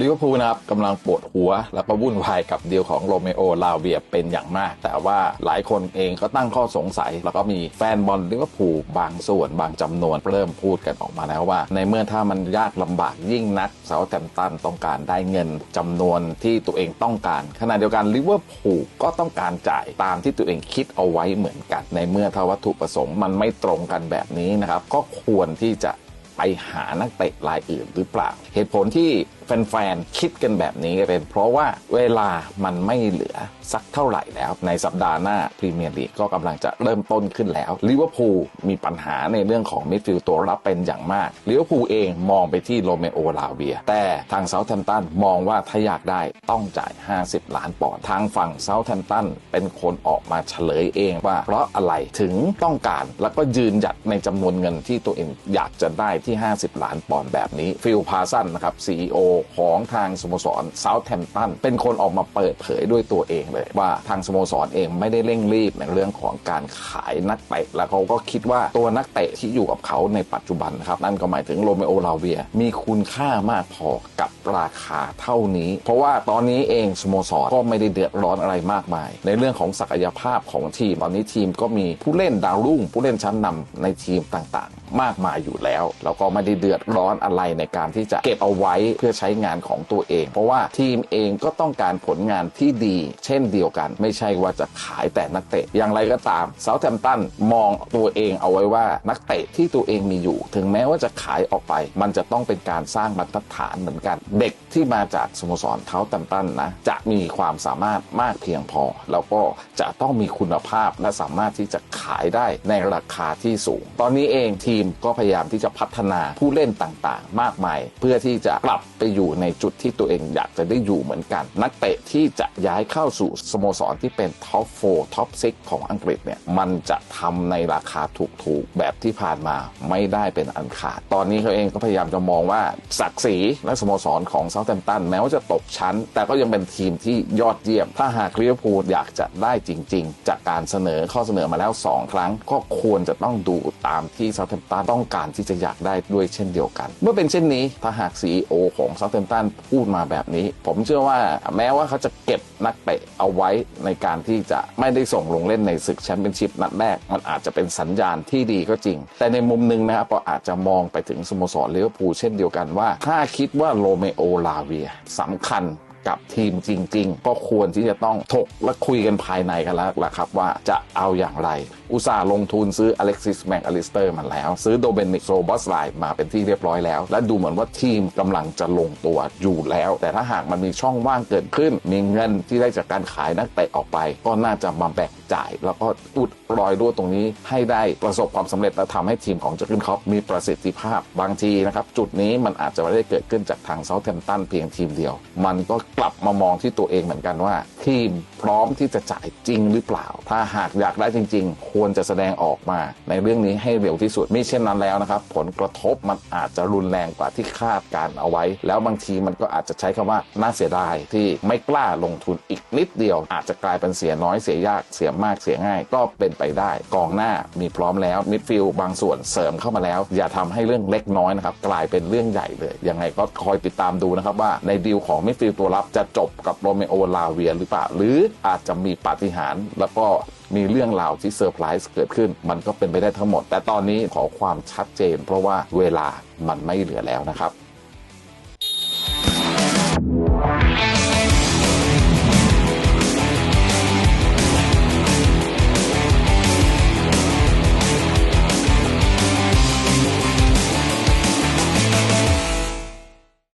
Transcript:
ลิเวอร์พูลนะครับกำลังปวดหัว แล้วก็วุ่นวายกับเดีลของโรเมโอลาเวียเป็นอย่างมาก แต่ว่าหลายคนเองก็ตั้งข้อสงสัย แล้วก็มีแฟนบอลลิเวอร์พูลบางส่วนบางจำนวนเริ่มพูดกันออกมาแล้วว่า ในเมื่อถ้ามันยากลำบากยิ่งนักเซาแตมตันต้องการได้เงินจำนวนที่ตัวเองต้องการ ขณะเดียวกันลิเวอร์พูลก็ต้องการจ่ายตามที่ตัวเองคิดเอาไว้เหมือนกัน ในเมื่อถ้าวัตถุประสงค์มันไม่ตรงกันแบบนี้นะครับก็ควรที่จะไปหานักเตะรายอื่นหรือเปล่า เหตุผลที่ แฟนๆ คิดกันแบบนี้ก็เป็นเพราะว่าเวลามันไม่เหลือสักเท่าไหร่แล้ว ในสัปดาห์หน้าพรีเมียร์ลีกก็กำลังจะเริ่มต้นขึ้นแล้วลิเวอร์พูลมีปัญหาในเรื่องของมิดฟิลด์ตัวรับเป็นอย่างมากลิเวอร์พูลเองมองไปที่โรเมโอลาเวีย แต่ทางเซาท์แ m มตันมองว่าถ้าอยากได้ต้องจ่าย 50 ล้านปอนด์ทางฝั่งเซาท์แ m มตันเป็นคนออกมาเฉลยเองว่า เพราะอะไรถึงต้องการแล้วก็ยืนหยัดในจำนวนเงินที่ตัวเองอยากจะได้ที่ 50 ล้านปอนด์แบบนี้ฟิลพาสันนะครับ CEO ของทางสโมสรเซาท์แฮมตันเป็นคนออกมาเปิดเผยด้วยตัวเองเลย ว่าทางสโมสรเองไม่ได้เร่งรีบในเรื่องของการขายนักเตะแล้วเขาก็คิดว่าตัวนักเตะที่อยู่กับเขาในปัจจุบันนะครับนั่นก็หมายถึงโรเมโอลาเวียมีคุณค่ามากพอกับราคาเท่านี้ เพราะว่าตอนนี้เองสโมสรก็ไม่ได้เดือดร้อนอะไรมากมาย ในเรื่องของศักยภาพของทีม ตอนนี้ทีมก็มีผู้เล่นดาวรุ่ง ผู้เล่นชั้นนำในทีมต่างๆ มากมายอยู่แล้ว แล้วก็ไม่ได้เดือดร้อนอะไรในการที่จะเก็บเอาไว้เพื่อใช้งานของตัวเอง เพราะว่าทีมเองก็ต้องการผลงานที่ดี เช่นเดียวกัน ไม่ใช่ว่าจะขายแต่นักเตะอย่างไรก็ตามเซาท์แ m มตันมองตัวเองเอาไว้ว่านักเตะที่ตัวเองมีอยู่ ถึงแม้ว่าจะขายออกไป มันจะต้องเป็นการสร้างมาตรฐานเหมือนกันเด็กที่มาจากสโมสรเท้าแ m มตันนะจะมีความสามารถมากเพียงพอ แล้วก็จะต้องมีคุณภาพและสามารถที่จะขายได้ในราคาที่สูง ตอนนี้เองทีมก็พยายามที่จะพัฒนาผู้เล่นต่างๆ มากมาย เพื่อที่จะกลับไปอยู่ในจุดที่ตัวเองอยากจะได้อยู่เหมือนกัน นักเตะที่จะย้ายเข้าสู่สโมสรที่เป็นท็อป4ท็อป6ของอังกฤษเนี่ยมันจะทำในราคาถูกๆ แบบที่ผ่านมาไม่ได้เป็นอันขาด ตอนนี้เขาเองก็พยายามจะมองว่าศักดิ์ศรีและสโมสรของเซาท์แ m มตันแม้ว่าจะตกชั้น แต่ก็ยังเป็นทีมที่ยอดเยี่ยม ถ้าหากลิเวอร์พูลอยากจะได้จริง ๆ จากการเสนอข้อเสนอมาแล้ว 2 ครั้ง ก็ควรจะต้องดูตามที่เซาท์แ m มตันต้องการที่จะอยากได้ด้วยเช่นเดียวกัน เมื่อเป็นเช่นนี้ถ้าหาก CEO ของเซาท์แ m มตันพูดมาแบบนี้ ผมเชื่อว่าแม้ว่าเขาจะเก็บนักเตะเอาไว้ในการที่จะไม่ได้ส่งลงเล่นในศึกแชมเปี้ยนชิพนัดแรก มันอาจจะเป็นสัญญาณที่ดีก็จริง แต่ในมุมหนึงนะครับก็อาจจะมองไปถึงสโมสรลิเวอร์พูลเช่นเดียวกันว่า ถ้าคิดว่าโรเมโอลาเวียสำคัญ กับทีมจริง ๆ ก็ควรที่จะต้องถกและคุยกันภายในกันแล้วล่ะครับว่าจะเอาอย่างไร อุตส่าห์ลงทุนซื้ออเล็กซิสแมกอลิสเตอร์มาแล้ว ซื้อโดเบนิกโซบอสไลมาเป็นที่เรียบร้อยแล้ว และดูเหมือนว่าทีมกำลังจะลงตัวอยู่แล้ว แต่ถ้าหากมันมีช่องว่างเกิดขึ้น มีเงินที่ได้จากการขายนักเตะออกไป ก็น่าจะมาแบ่งจ่าย แล้วก็อุดรอยรั่วตรงนี้ให้ได้ประสบความสำเร็จและทำให้ทีมของเจอร์กินคอปมีประสิทธิภาพบางทีนะครับจุดนี้มันอาจจะไม่ได้เกิดขึ้นจากทางเซาท์แ m มตันเพียงทีมเดียว มันก็กลับมามองที่ตัวเองเหมือนกันว่า ทีมพร้อมที่จะจ่ายจริงหรือเปล่า ถ้าหากอยากได้จริง ๆ ควรจะแสดงออกมา ในเรื่องนี้ให้เร็วที่สุดไมิเช่นนั้นแล้วนะครับผลกระทบมันอาจจะรุนแรงกว่าที่คาดการเอาไว้ แล้วบางทีมันก็อาจจะใช้คำว่าน่าเสียดายที่ไม่กล้าลงทุนอีกนิดเดียว อาจจะกลายเป็นเสียน้อยเสียยากเสียมากเสียง่าย ก็เป็นไปได้ กองหน้ามีพร้อมแล้วมิดฟิลบางส่วนเสริมเข้ามาแล้ว อย่าทำให้เรื่องเล็กน้อยนะครับกลายเป็นเรื่องใหญ่เลยยังไงก็คอยติดตามดูนะครับว่าในดีลของมิดฟิลด์ตัวรับจะจบกับโรเมโอลาเวียหรือเปล่า หรืออาจจะมีปาฏิหาริย์แล้วก็มีเรื่องราวที่เซอร์ไพรส์เกิดขึ้น มันก็เป็นไปได้ทั้งหมด แต่ตอนนี้ขอความชัดเจน เพราะว่าเวลามันไม่เหลือแล้วนะครับ